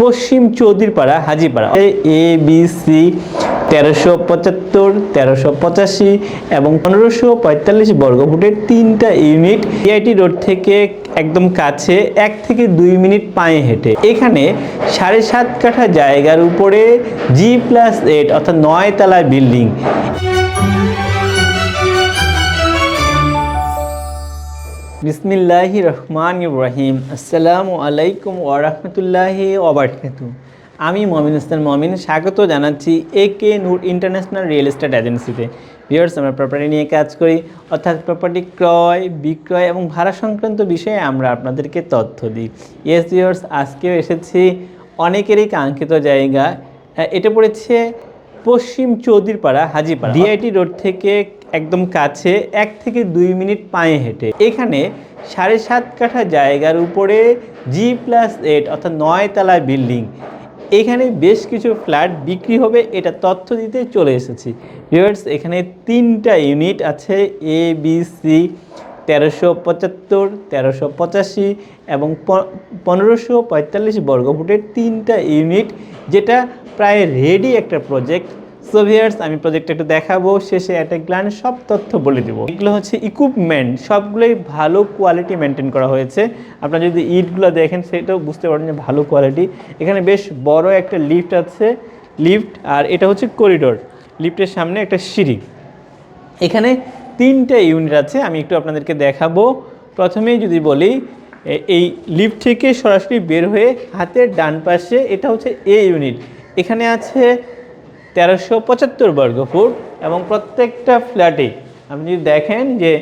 Paschim Chowdhuripara, Hajipara. A B, C, তেরোশো পঁচাত্তর, তেরোশো পঁচাশি এবং পনেরোশো পঁয়তাল্লিশ বর্গফুটের তিনটা ইউনিট আইটি রোড থেকে একদম কাছে এক থেকে দুই মিনিট পায়ে হেঁটে। এখানে সাড়ে সাত কাঠা জায়গার উপরে জি প্লাস এইট অর্থাৎ নয় তলা বিল্ডিং। বিসমিল্লাহি রহমান ইব্রাহিম আসসালামু আলাইকুম ওরহমতুল্লাহি ওবরকাতু আমি মমিন ইসলাম মমিন, স্বাগত জানাচ্ছি A K Noor international real estate এজেন্সিতে। ভিউয়ার্স, আমরা প্রপার্টি নিয়ে কাজ করি। অর্থাৎ প্রপার্টি ক্রয়, বিক্রয় এবং ভাড়া সংক্রান্ত বিষয়ে আমরা আপনাদেরকে তথ্য দিই। ইয়েস ভিউয়ার্স আজকেও এসেছি অনেকেরই কাঙ্ক্ষিত জায়গা। এটা পড়েছে পশ্চিম চৌধুরীপাড়া, হাজিপাড়া। ডিআইটি রোড থেকে একদম কাছে, এক থেকে দুই মিনিট পায়ে হেঁটে। এখানে সাড়ে সাত কাঠা জায়গার উপরে জি প্লাস এইট অর্থাৎ নয় তলা বিল্ডিং। এখানে বেশ কিছু ফ্ল্যাট বিক্রি হবে, এটা তথ্য দিতে চলে এসেছি। ভিউয়ার্স, এখানে তিনটা ইউনিট আছে এ বি সি তেরোশো পঁচাত্তর, তেরোশো পঁচাশি এবং পনেরোশো পঁয়তাল্লিশ বর্গফুটের তিনটা ইউনিট, যেটা প্রায় রেডি একটা প্রজেক্ট সো ভিউয়ার্স আমি প্রজেক্টটা একটু দেখাবো, শেষে একটা গ্লান সব তথ্য বলে দেবো। এগুলো হচ্ছে ইকুইপমেন্ট সবগুলোই ভালো কোয়ালিটি মেনটেন করা হয়েছে। আপনারা যদি ইটগুলো দেখেন, সেটাও বুঝতে পারবেন যে ভালো কোয়ালিটি এখানে বেশ বড় একটা লিফট আছে লিফট আর এটা হচ্ছে করিডোর লিফটের সামনে একটা সিঁড়ি। এখানে তিনটে ইউনিট আছে, আমি একটু আপনাদেরকে দেখাবো। প্রথমেই যদি বলি এই লিফট থেকে সরাসরি বের হয়ে হাতের ডান পাশে, এটা হচ্ছে এ ইউনিট এখানে আছে তেরোশো পঁচাত্তর বর্গ ফুট এবং প্রত্যেকটা ফ্ল্যাটে আপনি যদি দেখেন যে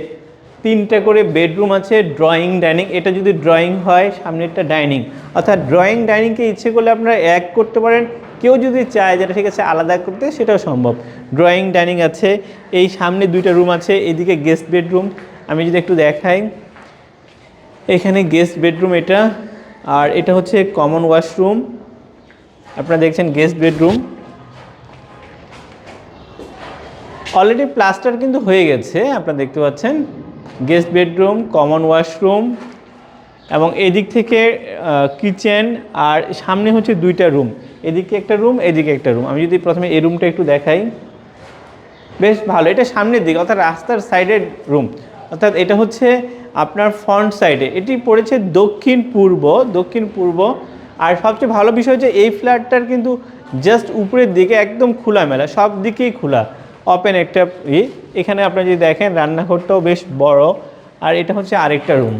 তিনটা করে বেডরুম আছে ড্রয়িং ডাইনিং এটা যদি ড্রয়িং হয়, সামনেরটা ডাইনিং অর্থাৎ ড্রয়িং ডাইনিংকে ইচ্ছে করলে আপনারা এক করতে পারেন। কেউ যদি চায় যেটা ঠিক আছে, আলাদা করতে, সেটাও সম্ভব। ড্রয়িং ডাইনিং আছে, এই সামনে দুইটা রুম আছে, এদিকে গেস্ট বেডরুম আমি যদি একটু দেখাই, এখানে গেস্ট বেডরুম এটা, আর এটা হচ্ছে কমন ওয়াশরুম আপনারা দেখছেন গেস্ট বেডরুম অলরেডি প্লাস্টার কিন্তু হয়ে গেছে, আপনারা দেখতে পাচ্ছেন। গেস্ট বেডরুম কমন ওয়াশরুম এবং এদিক থেকে কিচেন আর সামনে হচ্ছে দুইটা রুম এদিকে একটা রুম এদিকে একটা রুম আমি যদি প্রথমে এই রুমটা একটু দেখাই। বেশ ভালো, এটা সামনের দিকে, অর্থাৎ রাস্তার সাইডের রুম অর্থাৎ এটা হচ্ছে আপনার ফ্রন্ট সাইডে এটি পড়েছে দক্ষিণ পূর্ব দক্ষিণ পূর্ব আর সবচেয়ে ভালো বিষয় হচ্ছে এই ফ্ল্যাটটার কিন্তু জাস্ট উপরের দিকে একদম খোলামেলা সব দিকেই খোলা। ওপেন একটা ই, এখানে আপনারা যদি দেখেন রান্নাঘরটাও বেশ বড়। আর এটা হচ্ছে আরেকটা রুম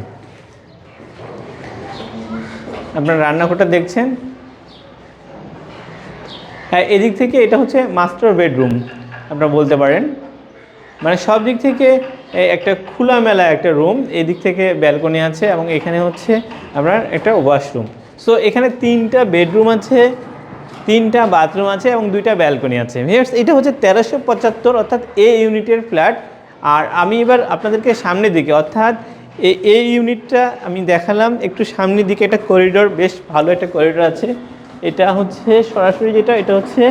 আপনার রান্নাঘরটা দেখছেন? হ্যাঁ এদিক থেকে এটা হচ্ছে মাস্টার বেডরুম আপনারা বলতে পারেন। মানে সব দিক থেকে একটা খোলামেলা একটা রুম এদিক থেকে ব্যালকনি আছে এবং এখানে হচ্ছে আপনার একটা ওয়াশরুম সো এখানে তিনটা বেডরুম আছে, তিনটা বাথরুম আছে এবং দুইটা ব্যালকনি আছে। ভিউয়ার্স এটা হচ্ছে তেরোশো পঁচাত্তর, অর্থাৎ এ ইউনিটের ফ্ল্যাট আর আমি এবার আপনাদেরকে সামনের দিকে, অর্থাৎ এই ইউনিটটা আমি দেখালাম, একটু সামনের দিকে একটা করিডোর বেশ ভালো একটা করিডোর আছে। এটা হচ্ছে সরাসরি যেটা, এটা হচ্ছে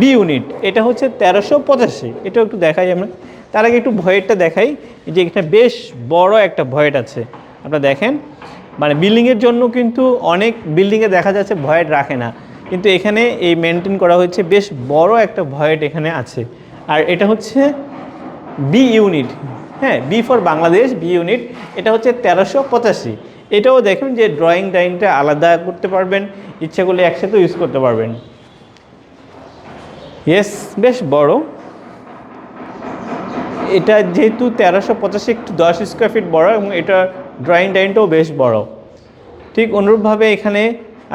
বি ইউনিট এটা হচ্ছে তেরোশো পঁচাশি। এটাও একটু দেখাই আমরা। তার আগে একটু ভয়েটটা দেখাই, যে এটা বেশ বড় একটা ভয়েট আছে। আপনারা দেখেন মানে বিল্ডিংয়ের জন্য কিন্তু অনেক বিল্ডিংয়ে দেখা যাচ্ছে ভয়েট রাখে না। কিন্তু এখানে এই মেনটেন করা হয়েছে, বেশ বড় একটা ভয়েট এখানে আছে। আর এটা হচ্ছে বি ইউনিট হ্যাঁ B for Bangladesh B unit এটা হচ্ছে তেরোশো পঁচাশি। এটাও দেখুন যে ড্রয়িং ডাইনটা আলাদা করতে পারবেন, ইচ্ছা করলে একসাথে ইউজ করতে পারবেন। ইয়েস বেশ বড়। এটা যেহেতু তেরোশো পঁচাশি, একটু দশ স্কোয়ার ফিট বড় এবং এটা ড্রয়িং ডাইনটাও বেশ বড়। ঠিক অনুরূপভাবে এখানে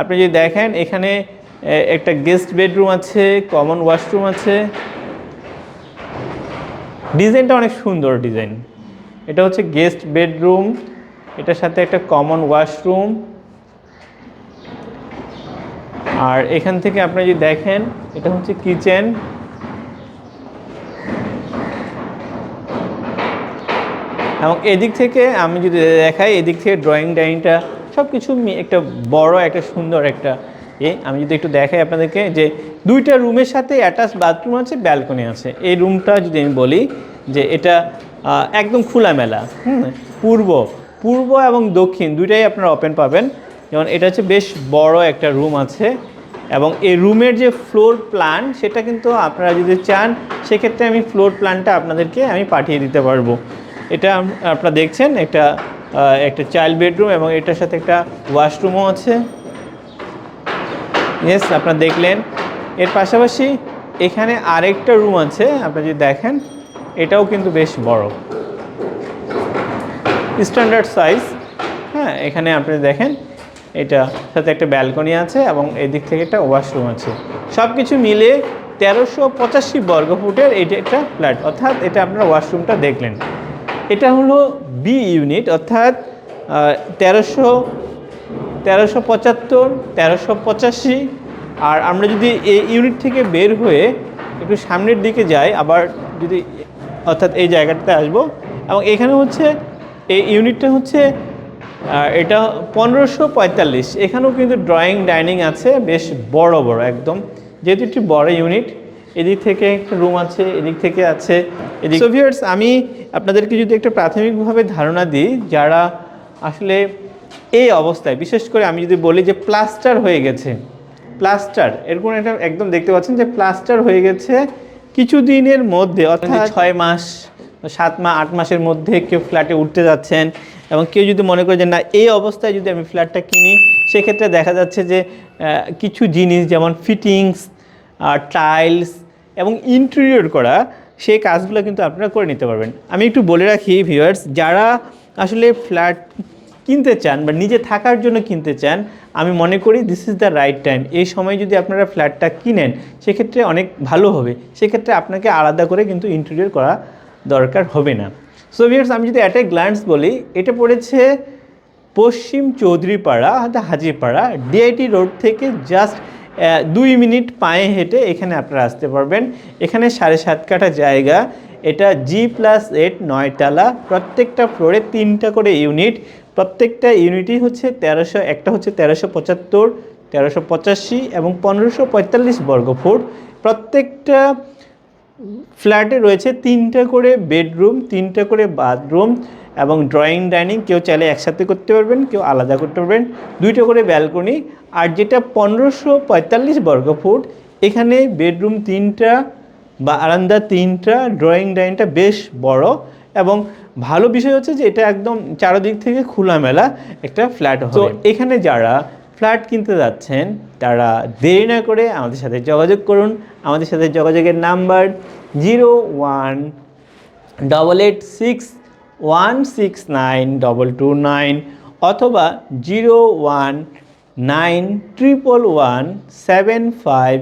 আপনি যদি দেখেন, এখানে একটা গেস্ট বেডরুম আছে কমন ওয়াশরুম আছে। ডিজাইনটা অনেক সুন্দর ডিজাইন। এটা হচ্ছে গেস্ট বেডরুম এটার সাথে একটা কমন ওয়াশরুম আর এখান থেকে আপনি যদি দেখেন, এটা হচ্ছে কিচেন এবং এদিক থেকে আমি যদি দেখাই, এদিক থেকে ড্রয়িং ডাইনিংটা সব কিছু একটা বড়, একটা সুন্দর একটা এ আমি যদি একটু দেখাই আপনাদেরকে যে দুইটা রুমের সাথে অ্যাটাচ বাথরুম আছে ব্যালকনি আছে। এই রুমটা যদি আমি বলি যে এটা একদম খোলামেলা, হুম, পূর্ব পূর্ব এবং দক্ষিণ দুইটাই আপনারা ওপেন পাবেন। যেমন এটা হচ্ছে বেশ বড় একটা রুম আছে এবং এই রুমের যে ফ্লোর প্ল্যান সেটা কিন্তু আপনারা যদি চান, সেক্ষেত্রে আমি ফ্লোর প্ল্যানটা আপনাদেরকে আমি পাঠিয়ে দিতে পারব। এটা আপনারা দেখছেন একটা একটা চাইল্ড বেডরুম এবং এটার সাথে একটা ওয়াশরুমও আছে। ইয়েস আপনারা দেখলেন। এর পাশাপাশি এখানে আরেকটা রুম আছে, আপনারা যদি দেখেন, এটাও কিন্তু বেশ বড়। স্ট্যান্ডার্ড সাইজ হ্যাঁ এখানে আপনি দেখেন, এটা সাথে একটা ব্যালকনি আছে এবং এদিক থেকে একটা ওয়াশরুম আছে। সব কিছু মিলে তেরোশো পঁচাশি বর্গ ফুটের এটা একটা ফ্ল্যাট অর্থাৎ এটা আপনারা ওয়াশরুমটা দেখলেন। এটা হলো বি ইউনিট অর্থাৎ তেরোশো তেরোশো পঁচাত্তর, তেরোশো পঁচাশি। আর আমরা যদি এই ইউনিট থেকে বের হয়ে একটু সামনের দিকে যাই, আবার যদি, অর্থাৎ এই জায়গাটাতে আসব, এবং এখানে হচ্ছে, এই ইউনিটটা হচ্ছে এটা পনেরোশো পঁয়তাল্লিশ। এখানেও কিন্তু ড্রয়িং ডাইনিং আছে, বেশ বড় বড়, একদম। যেহেতু একটি বড় ইউনিট এদিক থেকে একটা রুম আছে এদিক থেকে আছে এদিক viewers, আমি আপনাদেরকে যদি একটা প্রাথমিকভাবে ধারণা দিই যারা আসলে এই অবস্থায় বিশেষ করে আমি যদি বলি যে প্লাস্টার হয়ে গেছে প্লাস্টার এরকম একটা একদম দেখতে পাচ্ছেন যে প্লাস্টার হয়ে গেছে কিছুদিনের মধ্যে অর্থাৎ ছয় মাস সাত মাস আট মাসের মধ্যে কেউ ফ্ল্যাটে উঠতে যাচ্ছেন এবং কেউ যদি মনে করে যে না এই অবস্থায় যদি আমি ফ্ল্যাটটা কিনি সেক্ষেত্রে দেখা যাচ্ছে যে কিছু জিনিস যেমন ফিটিংস টাইলস এবং ইন্টেরিয়র করা, সেই কাজগুলো কিন্তু আপনারা করে নিতে পারবেন। আমি একটু বলে রাখি ভিউয়ার্স যারা আসলে ফ্ল্যাট কিনতে চান বা নিজে থাকার জন্য কিনতে চান, আমি মনে করি this is the right time এই সময় যদি আপনারা ফ্ল্যাটটা কিনেন, সেক্ষেত্রে অনেক ভালো হবে। সেক্ষেত্রে আপনাকে আলাদা করে কিন্তু ইন্টেরিয়র করা দরকার হবে না। সো ভিউয়ার্স আমি যদি অ্যাট এ গ্ল্যান্স বলি, এটা পড়েছে পশ্চিম চৌধুরীপাড়া হাজিপাড়া ডিআইটি রোড থেকে জাস্ট দুই মিনিট পায়ে হেঁটে এখানে আপনারা আসতে পারবেন। এখানে সাড়ে সাত কাঠা জায়গা। এটা জি প্লাস এট নয়টালা প্রত্যেকটা ফ্লোরে তিনটা করে ইউনিট প্রত্যেকটা ইউনিটই হচ্ছে তেরোশো, একটা হচ্ছে তেরোশো পঁচাত্তর, তেরোশো পঁচাশি এবং পনেরোশো পঁয়তাল্লিশ বর্গফুট। প্রত্যেকটা ফ্ল্যাটে রয়েছে তিনটা করে বেডরুম, তিনটা করে বাথরুম এবং ড্রয়িং, ডাইনিং। কেউ চাইলে একসাথে করতে পারবেন, কেউ আলাদা করতে পারবেন। দুইটা করে ব্যালকনি। আর যেটা পনেরোশো পঁয়তাল্লিশ বর্গ ফুট, এখানে বেডরুম তিনটা বা আরান্দা তিনটা, ড্রয়িং, ডাইনিংটা বেশ বড় এবং ভালো বিষয় হচ্ছে যে এটা একদম চারদিক থেকে খোলামেলা একটা ফ্ল্যাট তো এখানে যারা ফ্ল্যাট কিনতে যাচ্ছেন, তারা দেরি না করে আমাদের সাথে যোগাযোগ করুন। আমাদের সাথে যোগাযোগের number zero one, double eight, six, one, six, nine, double two, nine অথবা zero one, nine, triple one, seven, five,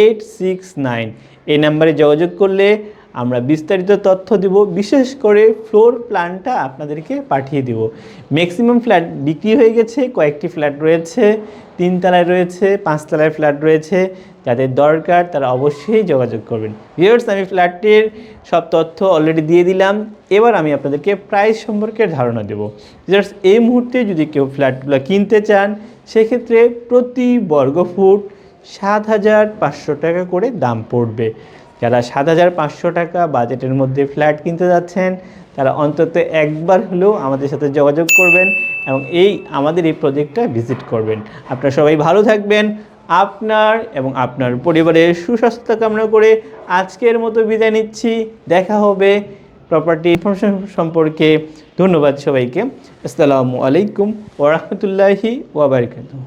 eight, six, nine. এই নাম্বারে যোগাযোগ করলে আমরা বিস্তারিত তথ্য দিব, বিশেষ করে ফ্লোর প্ল্যানটা আপনাদেরকে পাঠিয়ে দিব। ম্যাক্সিমাম ফ্ল্যাট বিক্রি হয়ে গেছে, কয়েকটি ফ্ল্যাট রয়েছে, তিনতলায় রয়েছে, পাঁচতলায় ফ্ল্যাট রয়েছে। যাদের দরকার তারা অবশ্যই যোগাযোগ করবেন। ভিউয়ার্স আমি ফ্ল্যাটটির সব তথ্য অলরেডি দিয়ে দিলাম। এবার আমি আপনাদেরকে প্রাইস সম্পর্কে ধারণা দেব। জাস্ট এই মুহূর্তে যদি কেউ ফ্ল্যাটগুলো কিনতে চান, সেক্ষেত্রে প্রতি বর্গ ফুট সাত হাজার পাঁচশো টাকা করে দাম পড়বে। যারা সাত হাজার পাঁচশো টাকা বাজেটের মধ্যে ফ্ল্যাট কিনতে যাচ্ছেন, তারা অন্তত একবার হলেও আমাদের সাথে যোগাযোগ করবেন এবং এই আমাদের এই প্রজেক্টটা ভিজিট করবেন। আপনারা সবাই ভালো থাকবেন। আপনার এবং আপনার পরিবারের সুস্বাস্থ্য কামনা করে আজকের মতো বিদায় নিচ্ছি। দেখা হবে প্রপার্টি ইনফরমেশন সম্পর্কে। ধন্যবাদ সবাইকে। আসসালামু আলাইকুম ওরহমতুল্লাহি ওয়াবারকাতুহ